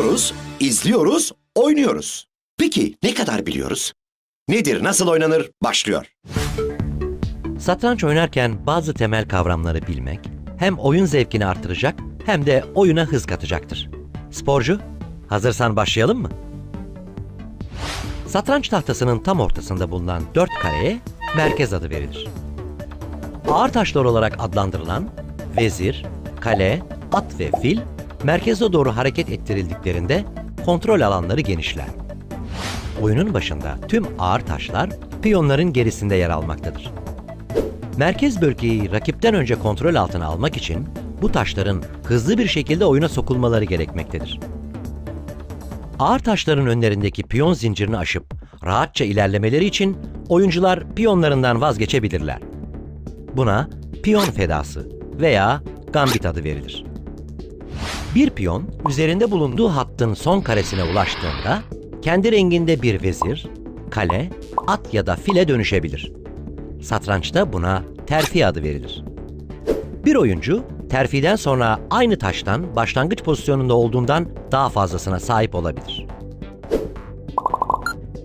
Duyuyoruz, izliyoruz, oynuyoruz. Peki ne kadar biliyoruz? Nedir, nasıl oynanır? Başlıyor. Satranç oynarken bazı temel kavramları bilmek hem oyun zevkini artıracak hem de oyuna hız katacaktır. Sporcu, hazırsan başlayalım mı? Satranç tahtasının tam ortasında bulunan dört kareye merkez adı verilir. Ağır taşlar olarak adlandırılan vezir, kale, at ve fil merkeze doğru hareket ettirildiklerinde kontrol alanları genişler. Oyunun başında tüm ağır taşlar piyonların gerisinde yer almaktadır. Merkez bölgeyi rakipten önce kontrol altına almak için bu taşların hızlı bir şekilde oyuna sokulmaları gerekmektedir. Ağır taşların önlerindeki piyon zincirini aşıp rahatça ilerlemeleri için oyuncular piyonlarından vazgeçebilirler. Buna piyon fedası veya gambit adı verilir. Bir piyon üzerinde bulunduğu hattın son karesine ulaştığında kendi renginde bir vezir, kale, at ya da file dönüşebilir. Satrançta buna terfi adı verilir. Bir oyuncu terfiden sonra aynı taştan başlangıç pozisyonunda olduğundan daha fazlasına sahip olabilir.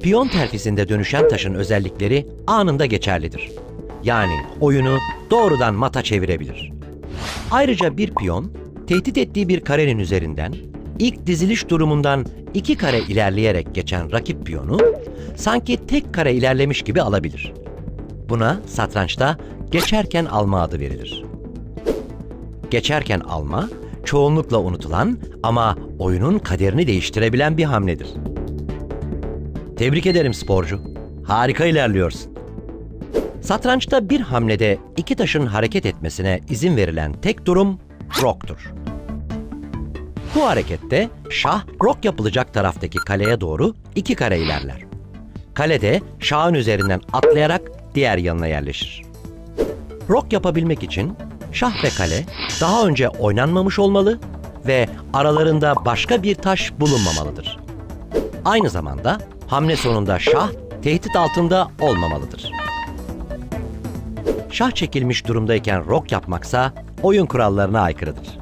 Piyon terfisinde dönüşen taşın özellikleri anında geçerlidir. Yani oyunu doğrudan mata çevirebilir. Ayrıca bir piyon tehdit ettiği bir karenin üzerinden ilk diziliş durumundan iki kare ilerleyerek geçen rakip piyonu sanki tek kare ilerlemiş gibi alabilir. Buna satrançta geçerken alma adı verilir. Geçerken alma, çoğunlukla unutulan ama oyunun kaderini değiştirebilen bir hamledir. Tebrik ederim sporcu. Harika ilerliyorsun. Satrançta bir hamlede iki taşın hareket etmesine izin verilen tek durum roktur. Bu harekette şah rok yapılacak taraftaki kaleye doğru iki kare ilerler. Kalede şahın üzerinden atlayarak diğer yanına yerleşir. Rok yapabilmek için şah ve kale daha önce oynanmamış olmalı ve aralarında başka bir taş bulunmamalıdır. Aynı zamanda hamle sonunda şah tehdit altında olmamalıdır. Şah çekilmiş durumdayken rok yapmaksa oyun kurallarına aykırıdır.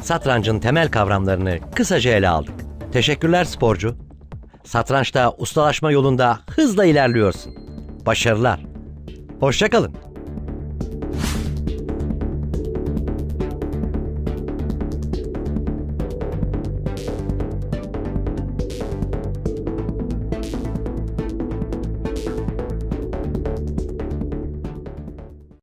Satrancın temel kavramlarını kısaca ele aldık. Teşekkürler sporcu. Satrançta ustalaşma yolunda hızla ilerliyorsun. Başarılar. Hoşçakalın.